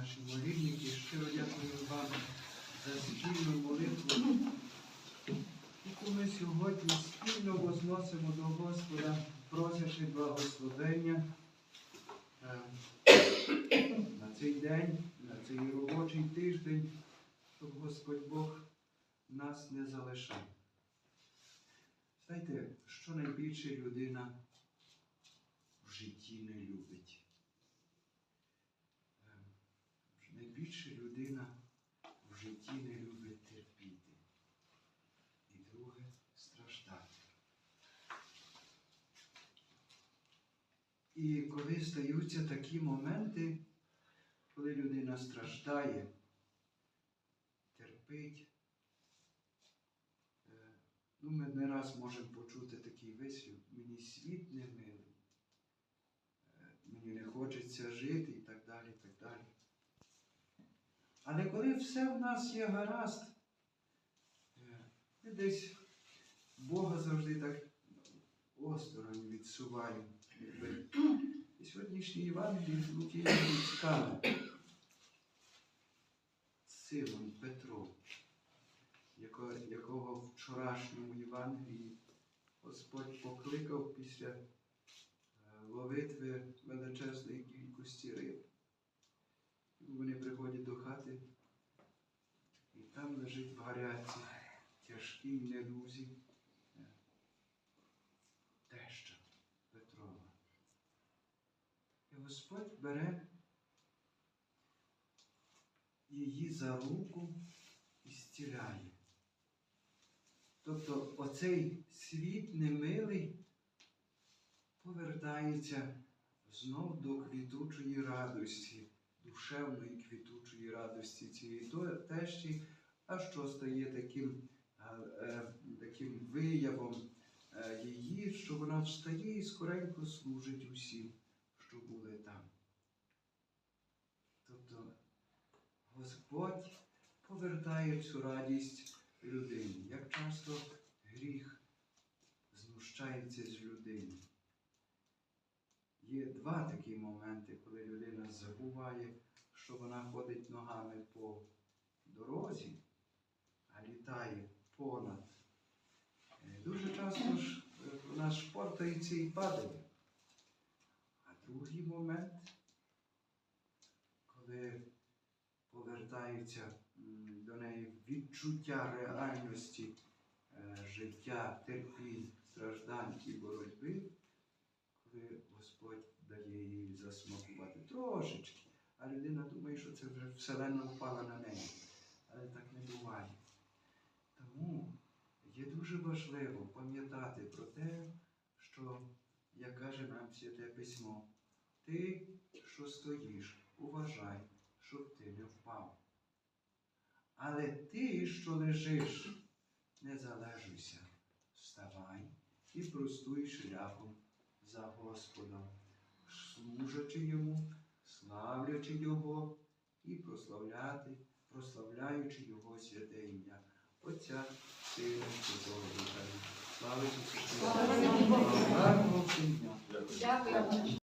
наші молільники. Щиро дякую вам за спільну молитву, яку ми сьогодні спільно возносимо до Господа, просячи благословення е, на цей день, на цей робочий тиждень, щоб Господь Бог нас не залишав. Знаєте, що найбільше людина в житті не любить? Найбільше людина в житті не любить терпіти. І друге страждати. І коли стаються такі моменти, коли людина страждає, терпить, е, ну, ми не раз можемо почути такий вислів, мені світ не милий, е, мені не хочеться жити і так далі, і так далі. Але коли все в нас є гаразд, ми десь Бога завжди так осторонь відсуваємо. І сьогоднішній Євангелій звучить дуже цікаво. Симон Петро, яко- якого в вчорашньому Євангелії Господь покликав після е, ловитви величезної кількості риб. Вони приходять до хати, і там лежить в гарячці тяжкій недузі е, теща Петрова. І Господь бере її за руку і зціляє. Тобто оцей світ немилий повертається знов до квітучої радості, душевної квітучої радості цієї тещі, а що стає таким, е, е, таким виявом е, її, що вона встає і скоренько служить усім, що були там. Тобто Господь повертає цю радість людині. Як часто гріх знущається з людини. Є два такі моменти, коли людина забуває, що вона ходить ногами по дорозі, а літає понад. Е, Дуже часто ж е, вона шпортається і падає. А другий момент, коли повертається до неї відчуття реальності е, життя, терпінь, трошечки, а людина думає, що це вже вселена впала на неї. Але так не буває. Тому є дуже важливо пам'ятати про те, що, як каже нам Святе Письмо, ти, що стоїш, уважай, щоб ти не впав. Але ти, що лежиш, не залежуйся, вставай і простуй шляхом за Господом, служачи йому, славлячи Його і прославляти, прославляючи Його святе ім'я. Отця, Сина, Святого Духа. Слава Ісусу Христу! Слава! Дякую.